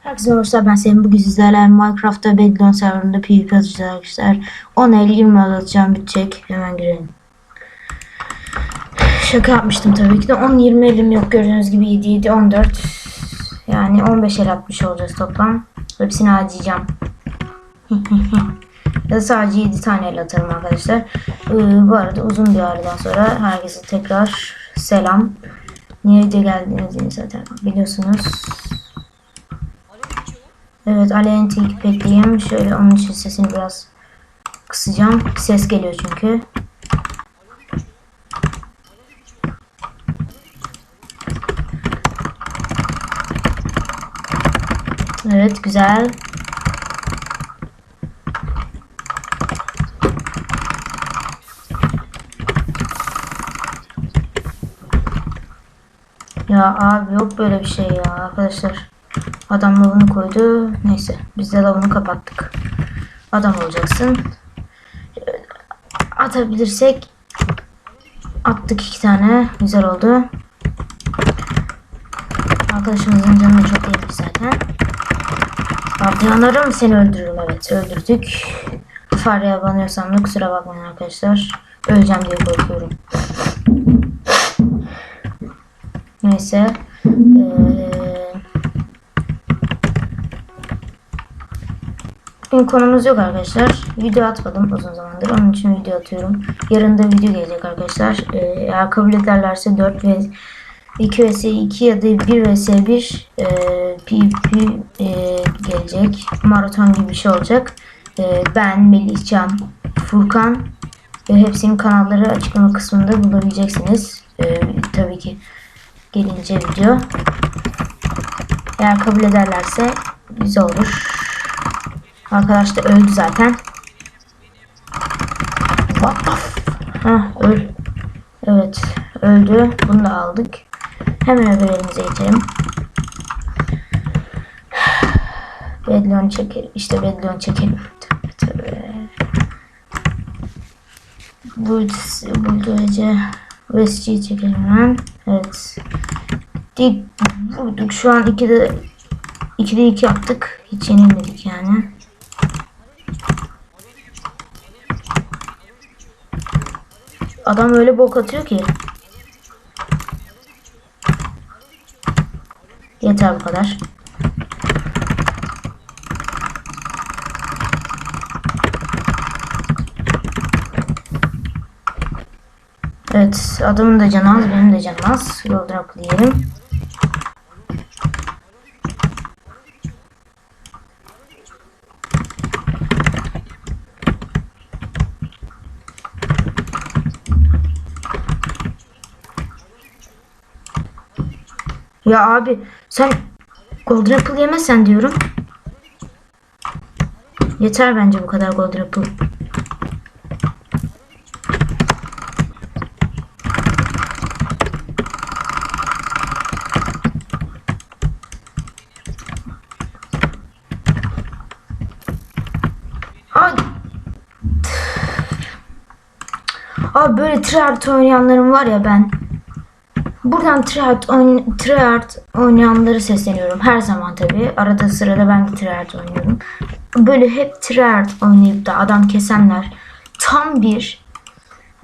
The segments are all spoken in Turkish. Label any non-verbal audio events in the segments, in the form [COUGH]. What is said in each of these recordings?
Herkese merhaba ben Selim bugün sizlerle Minecraft'ta Bedlon serverında PvP atacağız arkadaşlar. 10 el 20 el atacağım bitecek. Hemen girelim. Şaka yapmıştım tabii ki de. 10-20 elim yok gördüğünüz gibi 7 7 14 Yani 15 el atmış olacağız toplam. Hepsini harcayacağım. [LAUGHS] Ya da sadece 7 tane el atarım arkadaşlar. Ee, Bu arada uzun bir aradan sonra herkese tekrar selam. Niye video geldiğinizi zaten biliyorsunuz Evet Alenti bekleyeyim. Şöyle onun için sesini biraz kısacağım. Ses geliyor çünkü. Evet güzel. Ya abi yok böyle bir şey ya arkadaşlar. Adam lavını koydu. Neyse biz de lavını kapattık. Adam olacaksın. Atabilirsek attık iki tane. Güzel oldu. Arkadaşımızın canını çok yedik zaten. Abdiyanlarım seni öldürürüm evet öldürdük. Fareye banıyorsam da kusura bakmayın arkadaşlar. Öleceğim diye korkuyorum. Neyse. Eee Bugün konumuz yok arkadaşlar. Video atmadım uzun zamandır. Onun için video atıyorum. Yarın da video gelecek arkadaşlar. Ee, eğer kabul ederlerse 4 ve 2 vs 2 ya da 1 vs 1 e, PvP e, gelecek. Maraton gibi bir şey olacak. E, ben, Melihcan, Furkan ve hepsinin kanalları açıklama kısmında bulabileceksiniz. E, tabii ki gelince video. Eğer kabul ederlerse güzel olur. Arkadaş da öldü zaten. What öl. Evet öldü. Bunu da aldık. Hemen öbür elimize geçelim. [SIGHS] Bedlon çekelim. İşte bedlon çekelim. Tövbe. Bu buldurece USG'yi çekelim hemen. Evet. Dik vurduk. Şu an 2'de 2'de 2 yaptık. Hiç yenilmedik yani. Adam öyle bok atıyor ki. Yeter bu kadar. Evet adamın da canı az benim de canım az. Yoldan aklayayım. Ya abi sen Golden Apple yemezsen diyorum. Yeter bence bu kadar Golden Apple. Abi böyle tryhard oynayanlarım var ya ben. Buradan tryhard, oyn tryhard oynayanları sesleniyorum. Her zaman tabii. Arada sırada ben de tryhard oynuyorum. Böyle hep tryhard oynayıp da adam kesenler. Tam bir.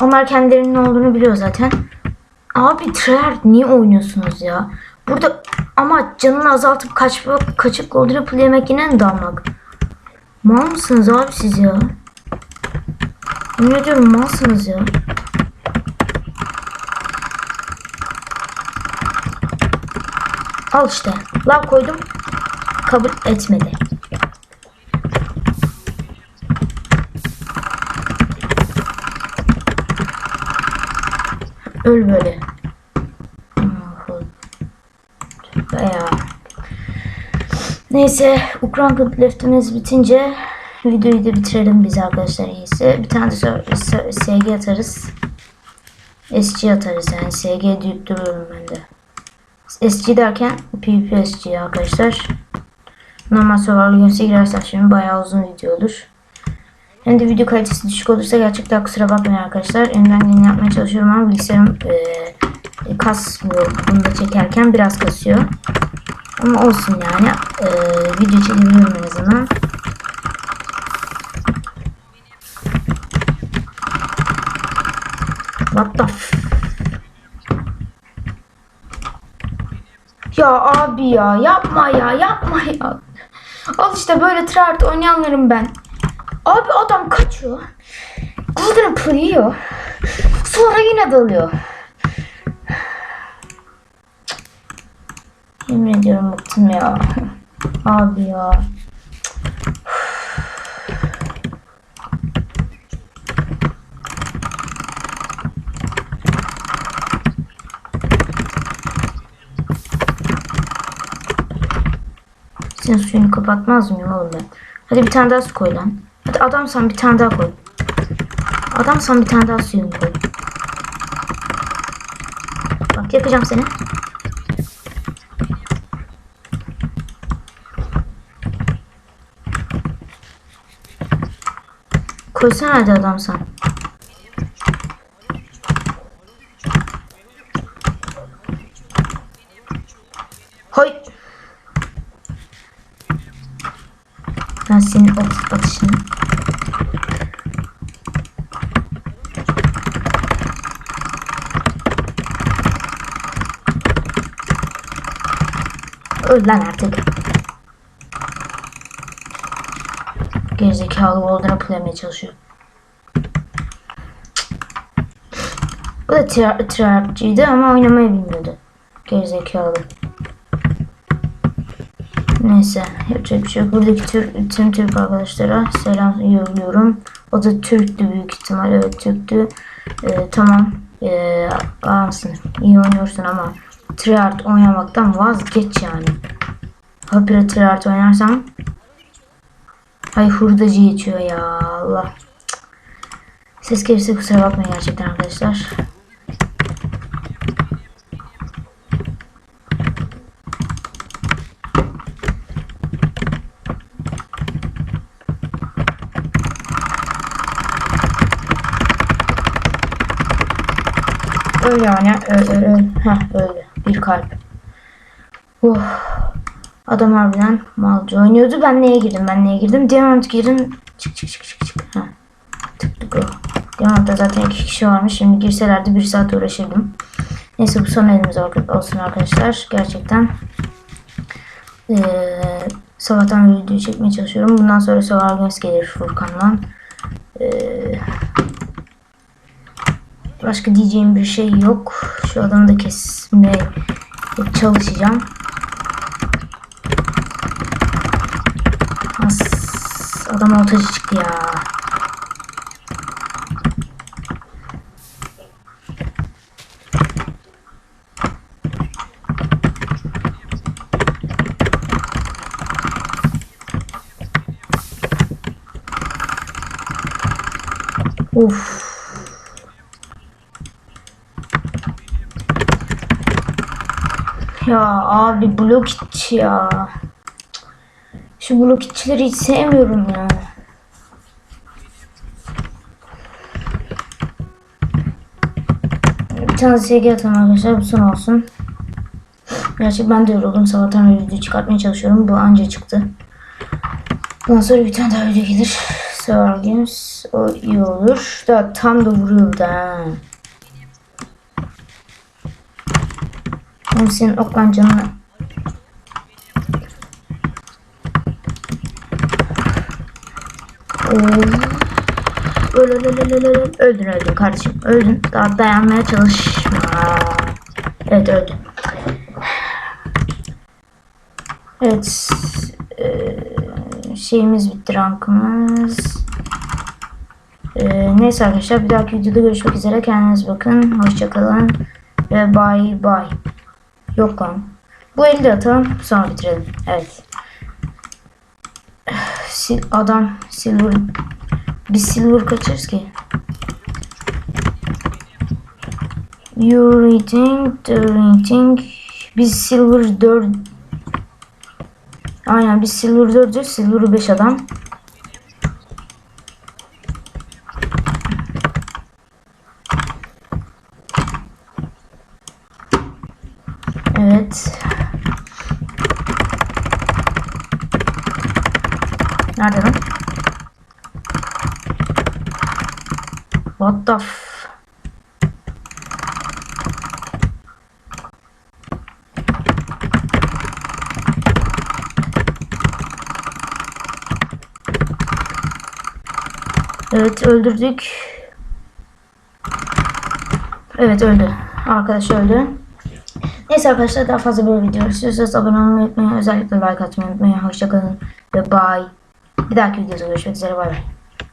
Onlar kendilerinin ne olduğunu biliyor zaten. Abi tryhard niye oynuyorsunuz ya? Burada ama canını azaltıp kaçıp, kaçıp golden apple yemek yine mi dalmak? Mal mısınız abi siz ya? Ne diyorum malsınız ya? Al işte. Lav koydum. Kabul etmedi. Öl böyle. Veya. Neyse. Ukran leftimiz bitince videoyu da bitirelim biz arkadaşlar iyisi. Bir tane de SG atarız. SG atarız yani. SG deyip duruyorum ben de. SG derken PvP SG arkadaşlar. Normal survival games'e girersek şimdi bayağı uzun video olur. Hem de video kalitesi düşük olursa gerçekten kusura bakmayın arkadaşlar. Elimden geleni yapmaya çalışıyorum ama bilgisayarım e, kasmıyor. Bunu da çekerken biraz kasıyor. Ama olsun yani. Ee, video çekebiliyorum en azından. What the f- Ya abi ya yapma ya yapma ya. Al işte böyle tryhard oynayanlarım ben. Abi adam kaçıyor. Golden Apple. Sonra yine dalıyor. Yemin ediyorum bıktım ya. Abi ya. Senin suyunu kapatmaz mıyım oğlum ben? Hadi bir tane daha su koy lan. Hadi adamsan bir tane daha koy. Adamsan bir tane daha suyunu koy. Bak yakacağım seni. Koysana hadi adamsan. Ben senin ok atışını. Öl lan artık. Gerizekalı Golden Apple yemeye çalışıyor. Bu da tryhardcıydı ama oynamayı bilmiyordu. Gerizekalı. Neyse yapacak bir şey yok. Buradaki tür, tüm Türk arkadaşlara selam yolluyorum. O da Türktü büyük ihtimal. Evet Türktü. Ee, tamam. Ee, ağamsın. İyi oynuyorsun ama tryhard oynamaktan vazgeç yani. Habire tryhard oynarsan Ay hurdacı geçiyor ya Allah. Ses gelirse kusura bakmayın gerçekten arkadaşlar. Öyle yani. Öyle öyle. Heh öyle. Bir kalp. Oh. Adam harbiden malca oynuyordu. Ben neye girdim? Ben neye girdim? Diamond girdim. Çık çık çık çık çık. Heh. Tıktık o. Diamond'da zaten iki kişi varmış. Şimdi girselerdi bir saat uğraşırdım. Neyse bu son elimiz olsun arkadaşlar. Gerçekten. Ee, sabahtan video çekmeye çalışıyorum. Bundan sonra Games gelir Furkan'dan. Ee, Başka diyeceğim bir şey yok. Şu adamı da kesmeye çalışacağım. As adam ortacı çıktı ya. Uf. Ya abi blok içi ya. Şu blok içileri hiç sevmiyorum ya. Bir tane SG atalım arkadaşlar. Bu son olsun. Gerçi ben de yoruldum. Sabahtan video çıkartmaya çalışıyorum. Bu anca çıktı. Bundan sonra bir tane daha video gelir. Survival Games. O iyi olur. Da tam da vuruyor da. Hem senin oklan canını Öl öl öl öl öl öl. Öldün öldün kardeşim. Öldün. Daha dayanmaya çalışma. Evet öldü. Evet. Ee, şeyimiz bitti rankımız. Ee, neyse arkadaşlar bir dahaki videoda görüşmek üzere. Kendinize bakın. Hoşçakalın. Ve bye bye. Yok lan. Bu eli de atalım. Sonra bitirelim. Evet. Adam silver biz silver kaçırız ki? Your rating, the rating. Biz silver 4 Aynen biz silver 4'ü silver 5 adam. Evet. Nerede lan? What the f... Evet öldürdük. Evet öldü. Arkadaş öldü. Neyse arkadaşlar daha fazla böyle video istiyorsanız abone olmayı unutmayın. Özellikle like atmayı unutmayın. Hoşçakalın ve bye. Bir dahaki videoda görüşmek üzere. Bay bay.